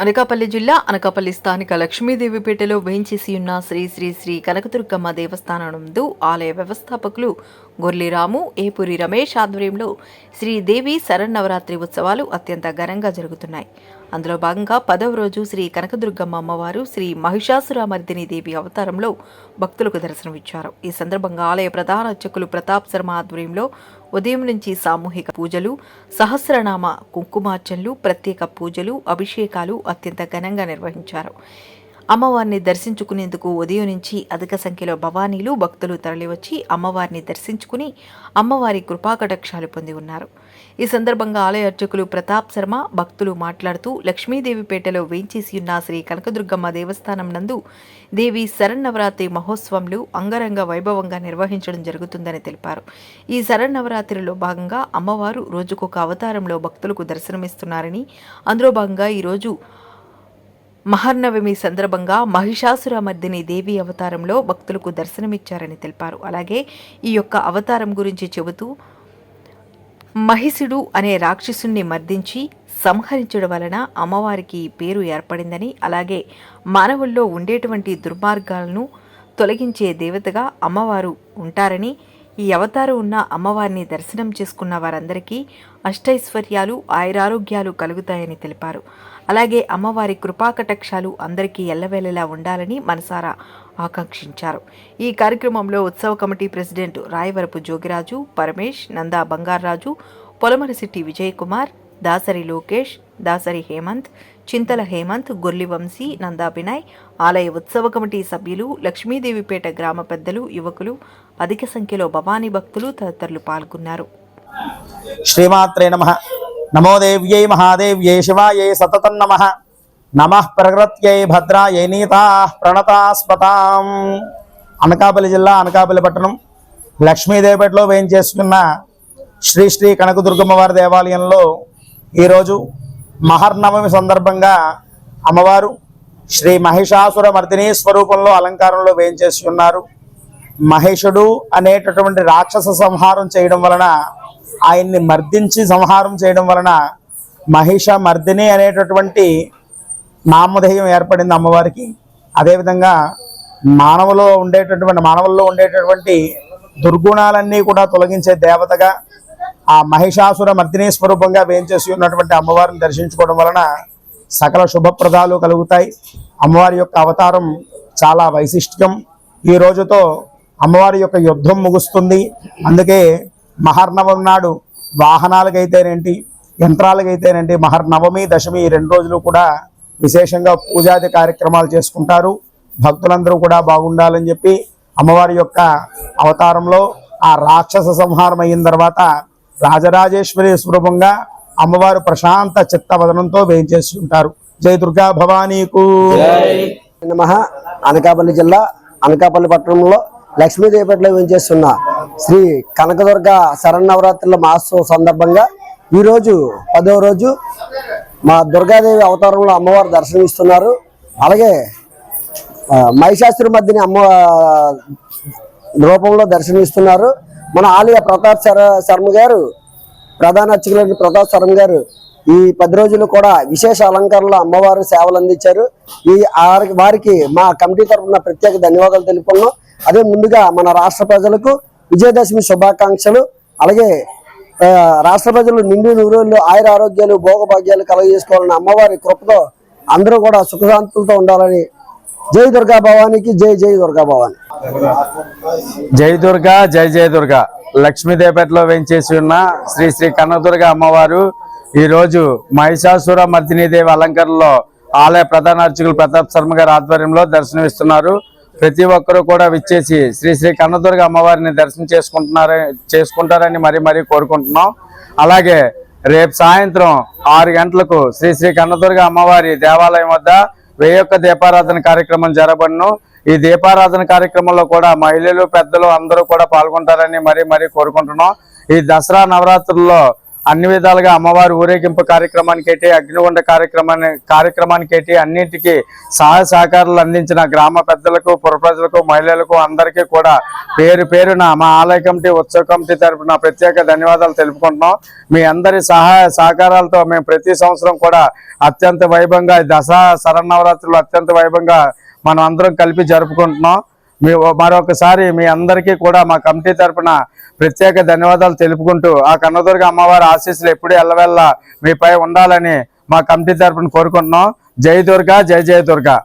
అనకాపల్లి జిల్లా అనకాపల్లి స్థానిక లక్ష్మీదేవిపేటలో వేయించేసి ఉన్న శ్రీ శ్రీ శ్రీ కనకదుర్గమ్మ దేవస్థానం నందు ఆలయ వ్యవస్థాపకులు గొర్లిరాము ఏపూరి రమేష్ ఆధ్వర్యంలో శ్రీదేవి శరన్నవరాత్రి ఉత్సవాలు అత్యంత ఘనంగా జరుగుతున్నాయి. అందులో భాగంగా పదవ రోజు శ్రీ కనకదుర్గమ్మ అమ్మవారు శ్రీ మహిషాసురమర్దిని దేవి అవతారంలో భక్తులకు దర్శనమిచ్చారు. ఈ సందర్భంగా ఆలయ ప్రధాన అర్చకులు ప్రతాప్ శర్మ ఆధ్వర్యంలో ఉదయం నుంచి సామూహిక పూజలు సహస్రనామ కుంకుమార్చనలు ప్రత్యేక పూజలు అభిషేకాలు అత్యంత ఘనంగా నిర్వహించారు. అమ్మవారిని దర్శించుకునేందుకు ఉదయం నుంచి అధిక సంఖ్యలో భవానీలు భక్తులు తరలివచ్చి అమ్మవారిని దర్శించుకుని అమ్మవారి కృపాకటాక్షాలు పొంది ఉన్నారు. ఈ సందర్భంగా ఆలయ అర్చకులు ప్రతాప్ శర్మ భక్తులు మాట్లాడుతూ లక్ష్మీదేవిపేటలో వేంచేసి ఉన్న శ్రీ కనకదుర్గమ్మ దేవస్థానం నందు దేవి శరన్నవరాత్రి మహోత్సవంలు అంగరంగ వైభవంగా నిర్వహించడం జరుగుతుందని తెలిపారు. ఈ శరన్నవరాత్రిలో భాగంగా అమ్మవారు రోజుకొక అవతారంలో భక్తులకు దర్శనమిస్తున్నారని అందులో భాగంగా ఈరోజు మహర్నవమి సందర్భంగా మహిషాసురమర్దిని దేవి అవతారంలో భక్తులకు దర్శనమిచ్చారని తెలిపారు. అలాగే ఈ యొక్క అవతారం గురించి చెబుతూ మహిషుడు అనే రాక్షసుణ్ణి మర్దించి సంహరించడం వలన అమ్మవారికి పేరు ఏర్పడిందని అలాగే మానవుల్లో ఉండేటువంటి దుర్మార్గాలను తొలగించే దేవతగా అమ్మవారు ఉంటారని ఈ అవతారం ఉన్న అమ్మవారిని దర్శనం చేసుకున్న వారందరికీ అష్టైశ్వర్యాలు ఆయురారోగ్యాలు కలుగుతాయని తెలిపారు. అలాగే అమ్మవారి కృపాకటాక్షాలు అందరికీ ఎల్లవేళలా ఉండాలని మనసారా ఆకాంక్షించారు. ఈ కార్యక్రమంలో ఉత్సవ కమిటీ ప్రెసిడెంట్ రాయవరపు జోగిరాజు పరమేష్ నందా బంగారాజు పొలమరసిట్టి విజయకుమార్ దాసరి లోకేష్ దాసరి హేమంత్ చింతల హేమంత్ గొర్లివంశీ నందా వినయ్ ఆలయ ఉత్సవ కమిటీ సభ్యులు లక్ష్మీదేవిపేట గ్రామ పెద్దలు యువకులు అధిక సంఖ్యలో భవానీ భక్తులు తదితరులు పాల్గొన్నారు. శ్రీమాత్రే నమ. నమోదేవ్యై మహాదేవ్యై శివాయై సతతం నమ. నమ ప్రకృత్యై భద్రాయై నీతా ప్రణతాస్పతాం. అనకాపల్లి జిల్లా అనకాపల్లి పట్టణం లక్ష్మీదేవిపేటలో వేయించేసుకున్న శ్రీ శ్రీ కనకదుర్గమ్మ వారి దేవాలయంలో ఈరోజు మహర్నవమి సందర్భంగా అమ్మవారు శ్రీ మహిషాసుర మర్దిని స్వరూపంలో అలంకారంలో వేయించేసి ఉన్నారు. మహేషుడు అనేటటువంటి రాక్షస సంహారం చేయడం వలన ఆయన్ని మర్దించి సంహారం చేయడం వలన మహిష మర్దిని అనేటటువంటి నామధేయం ఏర్పడింది అమ్మవారికి. అదేవిధంగా మానవులో ఉండేటటువంటి మానవుల్లో ఉండేటటువంటి దుర్గుణాలన్నీ కూడా తొలగించే దేవతగా ఆ మహిషాసుర మర్దిని స్వరూపంగా వేయించేసి ఉన్నటువంటి అమ్మవారిని దర్శించుకోవడం వలన సకల శుభప్రదాలు కలుగుతాయి. అమ్మవారి యొక్క అవతారం చాలా వైశిష్ట్యం. ఈ రోజుతో అమ్మవారి యొక్క యుద్ధం ముగుస్తుంది. అందుకే మహర్నవం నాడు వాహనాలకైతేనేంటి యంత్రాలకైతేనేంటి మహర్నవమి దశమి రెండు రోజులు కూడా విశేషంగా పూజాది కార్యక్రమాలు చేసుకుంటారు. భక్తులందరూ కూడా బాగుండాలని చెప్పి అమ్మవారి యొక్క అవతారంలో ఆ రాక్షస సంహారం అయిన తర్వాత రాజరాజేశ్వరి స్వరూపంగా అమ్మవారు ప్రశాంత చిత్తవదనంతో వేయించేసి ఉంటారు జై దుర్గా భవానీకు. నమ. అనకాపల్లి జిల్లా అనకాపల్లి పట్టణంలో లక్ష్మీదేవిపేటలో వేంచేస్తున్న శ్రీ కనకదుర్గ శరణవరాత్రుల మహోత్సవం సందర్భంగా ఈరోజు పదవ రోజు మా దుర్గాదేవి అవతారంలో అమ్మవారు దర్శనమిస్తున్నారు. అలాగే ఆ, మధ్యని అమ్మ రూపంలో దర్శనమిస్తున్నారు. మన ఆలయ ప్రతాప్ శర శర్మ గారు ప్రధాన అర్చకులైన ప్రతాప్ శర్మ గారు ఈ పది రోజులు కూడా విశేష అలంకరణలో అమ్మవారు సేవలు అందించారు. ఈ వారికి మా కమిటీ తరఫున ప్రత్యేక ధన్యవాదాలు తెలుపుకున్నాం అదే ముందుగా మన రాష్ట్ర ప్రజలకు విజయదశమి శుభాకాంక్షలు. అలాగే రాష్ట్ర ప్రజలు నిండు నూరేళ్ళు ఆయుర ఆరోగ్యాలు భోగభాగ్యాలు కలగజేసుకోవాలని అమ్మవారి కృపతో అందరూ కూడా సుఖశాంతులతో ఉండాలని జై దుర్గా భవానికి జై జై దుర్గా భవాని. జై దుర్గా జై జై దుర్గా. లక్ష్మీదేవపేటలో వెంచేసి ఉన్న శ్రీ శ్రీ కన్నదుర్గ అమ్మవారు ఈరోజు రోజు మహిషాసుర మర్దినీదేవి అలంకరణలో ఆలయ ప్రధాన అర్చకులు ప్రతాప్ శర్మ గారి ఆధ్వర్యంలో దర్శనమిస్తున్నారు. ప్రతి ఒక్కరూ కూడా విచ్చేసి శ్రీ శ్రీ కన్నదుర్గ అమ్మవారిని దర్శనం చేసుకుంటున్నారని చేసుకుంటారని మరీ మరీ కోరుకుంటున్నాం. అలాగే రేపు సాయంత్రం ఆరు గంటలకు శ్రీ శ్రీ కన్నదుర్గ అమ్మవారి దేవాలయం వద్ద వేయొక్క దీపారాధన కార్యక్రమం జరగబడును ఈ దీపారాధన కార్యక్రమంలో కూడా మహిళలు పెద్దలు అందరూ కూడా పాల్గొంటారని మరీ మరీ కోరుకుంటున్నాం. ఈ దసరా నవరాత్రుల్లో అన్ని విధాలుగా అమ్మవారి ఊరేగింపు కార్యక్రమానికి అయితే అగ్నిగుండ కార్యక్రమాన్ని కార్యక్రమానికి అయితే అన్నింటికి సహాయ సహకారాలు అందించిన గ్రామ పెద్దలకు పురప్రజలకు మహిళలకు అందరికీ కూడా పేరు పేరున మా ఆలయ కమిటీ ఉత్సవ కమిటీ తరపున ప్రత్యేక ధన్యవాదాలు తెలుపుకుంటున్నాం. మీ అందరి సహాయ సహకారాలతో మేము ప్రతి సంవత్సరం కూడా అత్యంత వైభవంగా దసరా శరన్నవరాత్రులు అత్యంత వైభవంగా మనం అందరం కలిపి జరుపుకుంటున్నాం. మీ మరొకసారి మీ అందరికీ కూడా మా కమిటీ తరపున ప్రత్యేక ధన్యవాదాలు తెలుపుకుంటూ ఆ కన్నదుర్గ అమ్మవారి ఆశీస్సులు ఎప్పుడూ ఎల్లవెల్లా మీపై ఉండాలని మా కమిటీ తరఫున కోరుకుంటున్నాం. జై దుర్గా జై జయ దుర్గా.